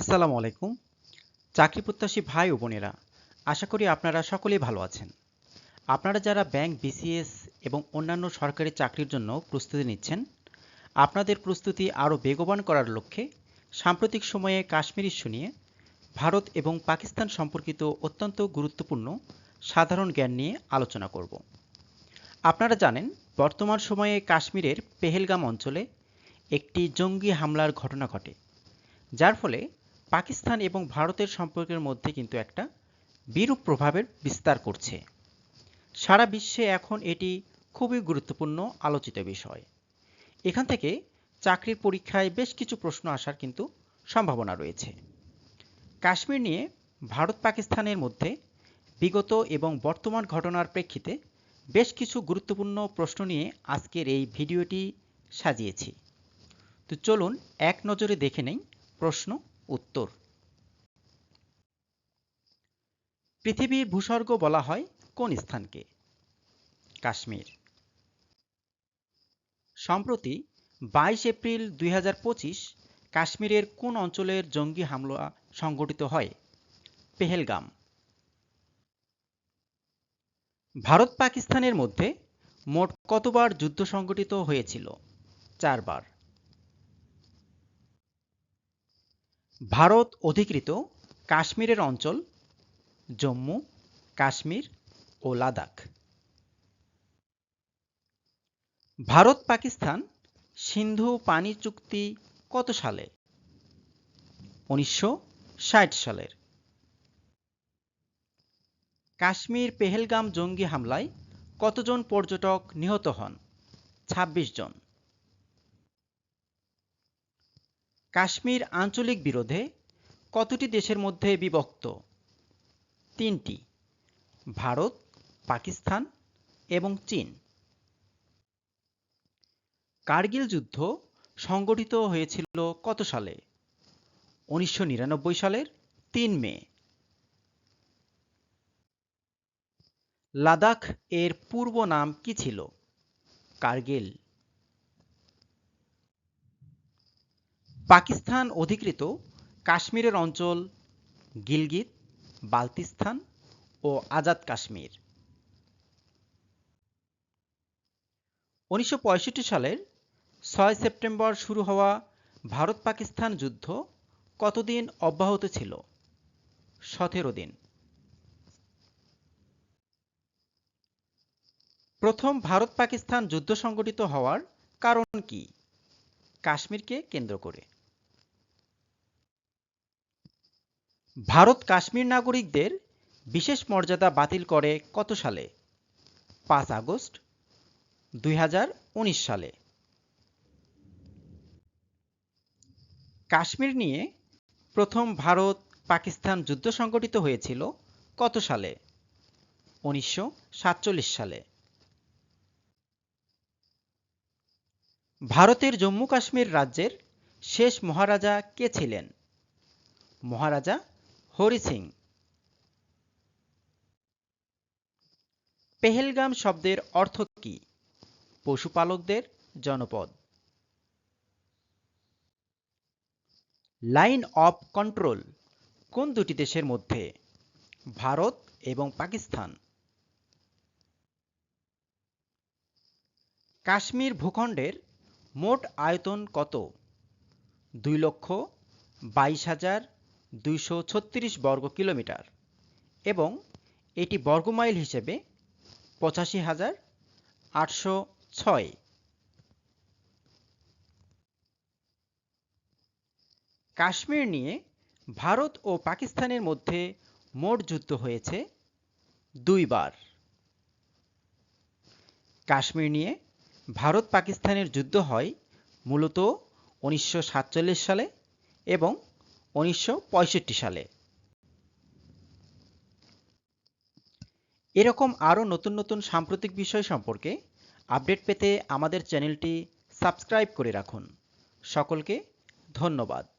আসসালামু আলাইকুম। চাকরি প্রত্যাশী ভাই ও বোনেরা, আশা করি আপনারা সকলেই ভালো আছেন। আপনারা যারা ব্যাংক, বিসিএস এবং অন্যান্য সরকারি চাকরির জন্য প্রস্তুতি নিচ্ছেন, আপনাদের প্রস্তুতি আরও বেগবান করার লক্ষ্যে সাম্প্রতিক সময়ে কাশ্মীর ইস্যু নিয়ে ভারত এবং পাকিস্তান সম্পর্কিত অত্যন্ত গুরুত্বপূর্ণ সাধারণ জ্ঞান নিয়ে আলোচনা করব। আপনারা জানেন, বর্তমান সময়ে কাশ্মীরের পেহেলগাম অঞ্চলে একটি জঙ্গি হামলার ঘটনা ঘটে, যার ফলে পাকিস্তান এবং ভারতের সম্পর্কের মধ্যে কিন্তু একটা বিরূপ প্রভাবের বিস্তার করছে। সারা বিশ্বে এখন এটি খুবই গুরুত্বপূর্ণ আলোচিত বিষয়। এখান থেকে চাকরির পরীক্ষায় বেশ কিছু প্রশ্ন আসার কিন্তু সম্ভাবনা রয়েছে। কাশ্মীর নিয়ে ভারত পাকিস্তানের মধ্যে বিগত এবং বর্তমান ঘটনার প্রেক্ষিতে বেশ কিছু গুরুত্বপূর্ণ প্রশ্ন নিয়ে আজকের এই ভিডিওটি সাজিয়েছি। তো চলুন এক নজরে দেখে নেই প্রশ্ন উত্তর। পৃথিবীর ভূস্বর্গ বলা হয় কোন স্থানকে? কাশ্মীর। সম্প্রতি বাইশ এপ্রিল দুই হাজার পঁচিশ কাশ্মীরের কোন অঞ্চলের জঙ্গি হামলা সংঘটিত হয়? পেহেলগাম। ভারত পাকিস্তানের মধ্যে মোট কতবার যুদ্ধ সংঘটিত হয়েছিল? চারবার। ভারত অধিকৃত কাশ্মীরের অঞ্চল, জম্মু, কাশ্মীর ও লাদাখ। ভারত, পাকিস্তান, সিন্ধু পানি চুক্তি কত সালে? উনিশশো ষাট সালের। কাশ্মীর পেহেলগাম জঙ্গি হামলায় কতজন পর্যটক নিহত হন? ২৬ জন। কাশ্মীর আঞ্চলিক বিরোধে কতটি দেশের মধ্যে বিভক্ত? তিনটি, ভারত, পাকিস্তান এবং চীন। কার্গিল যুদ্ধ সংগঠিত হয়েছিল কত সালে? উনিশশো নিরানব্বই সালের তিন মে। লাদাখ এর পূর্ব নাম কি ছিল? কার্গিল। পাকিস্তান অধিকৃত কাশ্মীরের অঞ্চল, গিলগিত বালতিস্তান ও আজাদ কাশ্মীর। উনিশশো পঁয়ষট্টি সালের ছয় সেপ্টেম্বর শুরু হওয়া ভারত পাকিস্তান যুদ্ধ কতদিন অব্যাহত ছিল? সতেরো দিন। প্রথম ভারত পাকিস্তান যুদ্ধ সংগঠিত হওয়ার কারণ কি? কাশ্মীরকে কেন্দ্র করে। ভারত কাশ্মীর নাগরিকদের বিশেষ মর্যাদা বাতিল করে কত সালে? পাঁচ আগস্ট দুই হাজার উনিশ সালে। কাশ্মীর নিয়ে প্রথম ভারত পাকিস্তান যুদ্ধ সংগঠিত হয়েছিল কত সালে? উনিশশো সাতচল্লিশ সালে। ভারতের জম্মু কাশ্মীর রাজ্যের শেষ মহারাজা কে ছিলেন? মহারাজা হরি সিং। পেহেলগাম শব্দের অর্থ কি? পশুপালকদের জনপদ। লাইন অফ কন্ট্রোল কোন দুটি দেশের মধ্যে? ভারত এবং পাকিস্তান। কাশ্মীর ভূখণ্ডের মোট আয়তন কত? দুই লক্ষ বাইশ হাজার দুইশো ছত্রিশ বর্গ কিলোমিটার এবং এটি বর্গমাইল হিসেবে পঁচাশি হাজার আটশো ছয়। কাশ্মীর নিয়ে ভারত ও পাকিস্তানের মধ্যে মোট যুদ্ধ হয়েছে দুইবার। কাশ্মীর নিয়ে ভারত পাকিস্তানের যুদ্ধ হয় মূলত উনিশশো সাতচল্লিশ সালে এবং উনিশশো পঁয়ষট্টি সালে। এরকম আরও নতুন নতুন সাম্প্রতিক বিষয় সম্পর্কে আপডেট পেতে আমাদের চ্যানেলটি সাবস্ক্রাইব করে রাখুন। সকলকে ধন্যবাদ।